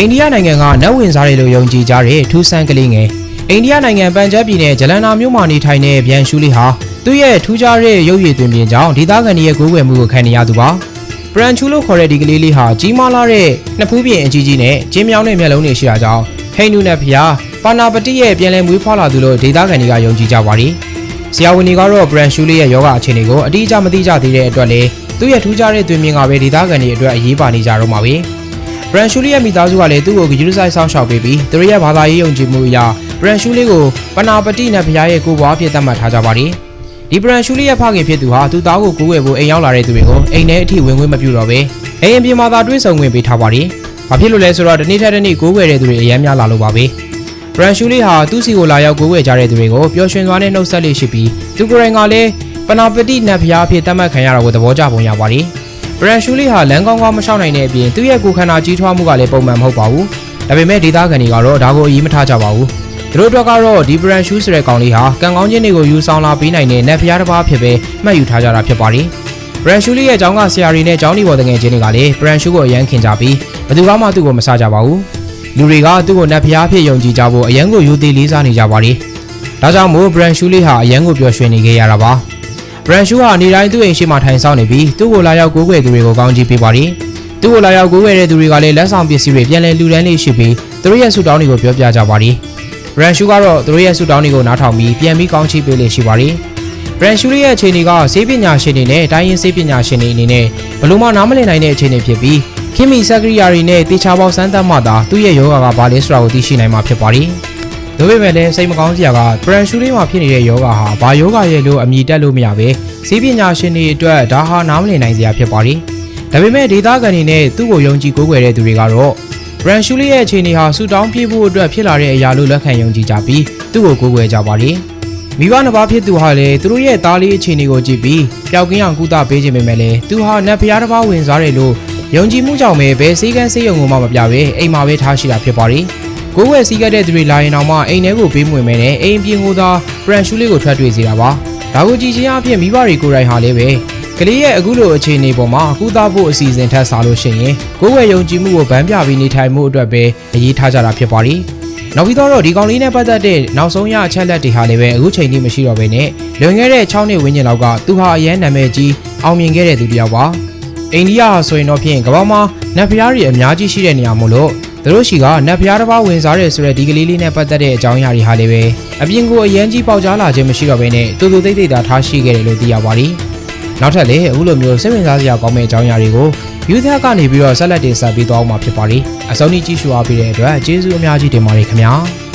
အိန္ဒိယနိုင်ငံကနတ်ဝင်စားတယ်လို့ယုံကြည်ကြတဲ့ထူးဆန်းကလေးငယ်အိန္ဒိယနိုင်ငံပန်ဂျပ်ပြည်နယ်ဂျလန်နာမြို့မှာနေထိုင်တဲ့ဗျန်ရှူလေးဟာသူ့ရဲ့ထူးခြားတဲ့ရုပ်ရည်သွင်ပြင်ကြောင့်ဒေသခံတွေရဲ့ကိုးကွယ်မှုကိုခံနေရသူပါပရန်ချူလို့ခေါ်တဲ့ဒီကလေးလေးဟာကြီးမားလာတဲ့နှစ်ဖူးပြင်အကြီးကြီးနဲ့ကျင်းမြောင်းတဲ့မျက်လုံးတွေရှိတာကြောင့်ဟိန္ဒူနဲ့ဖျားပါနာပတိရဲ့ပြန်လည်မွေးဖွားလာသူလို့ဒေသခံတွေကယုံကြည်ကြပါတယ်ဆရာဝန်တွေကတော့ပရန်ရှူလေးရဲ့ယောဂအခြေအနေကိုအတိအကျမသိကြသေးတဲ့အတွက်လေသူ့ရဲ့ထူးခြားတဲ့သွင်ပြင်ကပဲဒေသခံတွေအတွက်အရေးပါနေကြတော့မှာပဲ ဘရန်ရှူလီရဲ့မိသားစုကလည်းသူ့ကိုဂယူးဆိုင်ဆောင်းရှောက်ပေးပြီးသူတို့ရဲ့ဘာသာရေးယုံကြည်မှုအရဘရန်ရှူလီကိုပနာပတိနဲ့ဖရားရဲ့ကိုယ်ပွားဖြစ်သတ်မှတ်ထားကြပါတယ်။ဒီဘရန်ရှူလီရဲ့ဖခင်ဖြစ်သူဟာသူ့သားကိုကိုးကွယ်ဖို့အိမ်ရောက်လာတဲ့သူတွေကိုအိမ်ထဲအထိဝင်ခွင့်မပြုတော့ဘဲအိမ်အပြင်မှာသာတွေးဆုံခွင့်ပေးထားပါတယ်။ဘာဖြစ်လို့လဲဆိုတော့ဒီနေ့ထက်ဒီနေ့ကိုးကွယ်တဲ့သူတွေအများများလာလို့ပါပဲ။ဘရန်ရှူလီဟာသူ့စီကိုလာရောက်ကိုးကွယ်ကြတဲ့သူတွေကိုပျော်ရွှင်စွာနဲ့နှုတ်ဆက်လေးရှိပြီးသူကိုယ်တိုင်ကလည်းပနာပတိနဲ့ဖရားဖြစ်သတ်မှတ်ခံရတာကိုသဘောကျပုံရပါတယ်။ ဘရန်ရှူလီဟာလမ်းကောင်းကောင်းမရှောက်နိုင်တဲ့အပြင်သူ့ရဲ့ကိုယ်ခန္ဓာကြီးထွားမှုကလည်းပုံမှန်မဟုတ်ပါဘူး။ဒါပေမဲ့ဒေသခံတွေကတော့ဒါကိုအရေးမထားကြပါဘူး။သူတို့အတွက်ကတော့ဒီဘရန်ရှူဆိုတဲ့ကောင်လေးဟာကံကောင်းခြင်းတွေကိုယူဆောင်လာပေးနိုင်တဲ့နတ်ဖျားတစ်ပါးဖြစ်ပဲမှတ်ယူထားကြတာဖြစ်ပါတယ်။ဘရန်ရှူလီရဲ့အကြောင်းကဆရာတွေနဲ့ကျောင်းဒီဘော်တငယ်ချင်းတွေကလည်းဘရန်ရှူကိုအရန်ခင်ကြပြီးဘယ်သူမှသူ့ကိုမဆကြပါဘူး။လူတွေကသူ့ကိုနတ်ဖျားဖြစ်ယုံကြည်ကြဖို့အရန်ကိုယူသေးလေးစားနေကြပါတယ်။ဒါကြောင့်မို့ဘရန်ရှူလီဟာအရန်ကိုပျော်ရွှင်နေခဲ့ရတာပါ။ ဘရန်ရှူဟာနေတိုင်းသူ့အိမ်ရှိမှထိုင်ဆောင်နေပြီးသူ့ကိုလာရောက်ကိုးကွယ်သူတွေကိုကောင်းချီးပေးပါတယ်။သူ့ကိုလာရောက်ကိုးကွယ်တဲ့သူတွေကလည်းလက်ဆောင်ပစ္စည်းတွေပြန်လည်လှူဒန်းလေးရှိပြီးသူတို့ရဲ့ဆုတောင်းတွေကိုပြောပြကြပါတယ်။ဘရန်ရှူကတော့သူတို့ရဲ့ဆုတောင်းတွေကိုနားထောင်ပြီးပြန်ပြီးကောင်းချီးပေးလေးရှိပါတယ်။ဘရန်ရှူရဲ့အခြေအနေကဆေးပညာရှင်တွေနဲ့တိုင်းရင်းဆေးပညာရှင်တွေအနေနဲ့ဘလို့မှနားမလည်နိုင်တဲ့အခြေအနေဖြစ်ပြီးခင်မီဆက်ကရိယာတွေနဲ့တေချာပေါက်စမ်းသပ်မှသာသူ့ရဲ့ယောဂါကဘာလဲဆိုတာကိုသိရှိနိုင်မှာဖြစ်ပါတယ်။ ဒါပေမဲ့လည်းစိတ်မကောင်းစရာကပရန်ရှူလေးမှာဖြစ်နေတဲ့ယောဂါဟာဘာယောဂါရဲ့လို့အမည်တက်လို့မရပဲဈေးပညာရှင်တွေအတွက်ဒါဟာနားမလည်နိုင်စရာဖြစ်ပါတယ်။ဒါပေမဲ့ဒေတာကန်တွေနဲ့သူ့ကိုယုံကြည်ကိုးကွယ်တဲ့သူတွေကတော့ပရန်ရှူလေးရဲ့အခြေအနေဟာဆူတောင်းပြေးဖို့အတွက်ဖြစ်လာတဲ့အရာလို့လက်ခံယုံကြည်ကြပြီးသူ့ကိုကိုးကွယ်ကြပါတယ်။မိဘနှစ်ပါးဖြစ်သူဟာလည်းသူတို့ရဲ့သားလေးအခြေအနေကိုကြည့်ပြီးပျောက်ကင်းအောင်ကုသပေးခြင်းပဲမဲ့လေသူဟာနတ်ဖျားတစ်ပါးဝင်စားတယ်လို့ယုံကြည်မှုကြောင့်ပဲဘယ်စည်းကမ်းစေးရုံကိုမှမပြပဲအိမ်မှာပဲထားရှိတာဖြစ်ပါတယ်။ ကိုယ်ဝယ်စီးကတဲ့သူတွေလာရင်တော့မှအိမ်ထဲကိုပေးမဝင်မဲနဲ့အိမ်ပြင်ကိုသာပရန်ရှူလေးကိုထွက်တွေ့စေတာပါဒါကိုကြည့်ချင်းအဖြစ်မိဘတွေကိုယ်တိုင်ဟာလည်းပဲကလေးရဲ့အခုလိုအခြေအနေပေါ်မှာကုသဖို့အစီအစဉ်ထပ်စားလို့ရှိရင်ကိုယ်ဝယ်ယုံကြည်မှုကိုဗန်းပြပြီးနေထိုင်မှုအတွက်ပဲအရေးထားကြတာဖြစ်ပါတယ်နောက်ပြီးတော့ဒီကောင်လေးနဲ့ပတ်သက်တဲ့နောက်ဆုံးရအချက်လက်တွေဟာလည်းပဲအခုချိန်ထိမရှိတော့ဘဲနဲ့လွန်ခဲ့တဲ့6နှစ်ဝန်းကျင်လောက်ကသူဟာအရန်နာမည်ကြီးအောင်မြင်ခဲ့တဲ့သူတစ်ယောက်ပါအိန္ဒိယဟာဆိုရင်တော့ဖြင့်ကမ္ဘာမှာနတ်ဖျားတွေအများကြီးရှိတဲ့နေရာမို့လို့ သူတို့ရှိကနတ်ဖျားတစ်ပါးဝင်စားတယ်ဆိုတဲ့ဒီကလေးလေးနဲ့ပတ်သက်တဲ့အကြောင်းအရာတွေဟာလည်းပဲအပြင်ကိုအရန်ကြီးပေါက်ကြားလာခြင်းမရှိတော့ဘဲနဲ့တူတူတိတ်တိတ်သာထားရှိခဲ့တယ်လို့သိရပါတယ်။နောက်ထပ်လည်းအခုလိုမျိုးစိတ်ဝင်စားစရာကောင်းမယ့်အကြောင်းအရာတွေကိုယူသက်ကနေပြီးတော့ဆက်လက်တင်ဆက်ပေးသွားအောင်မှာဖြစ်ပါတယ်။အဆုံးထိကြည့်ရှုအားပေးတဲ့အတွက်ကျေးဇူးအများကြီးတင်ပါတယ်ခင်ဗျာ။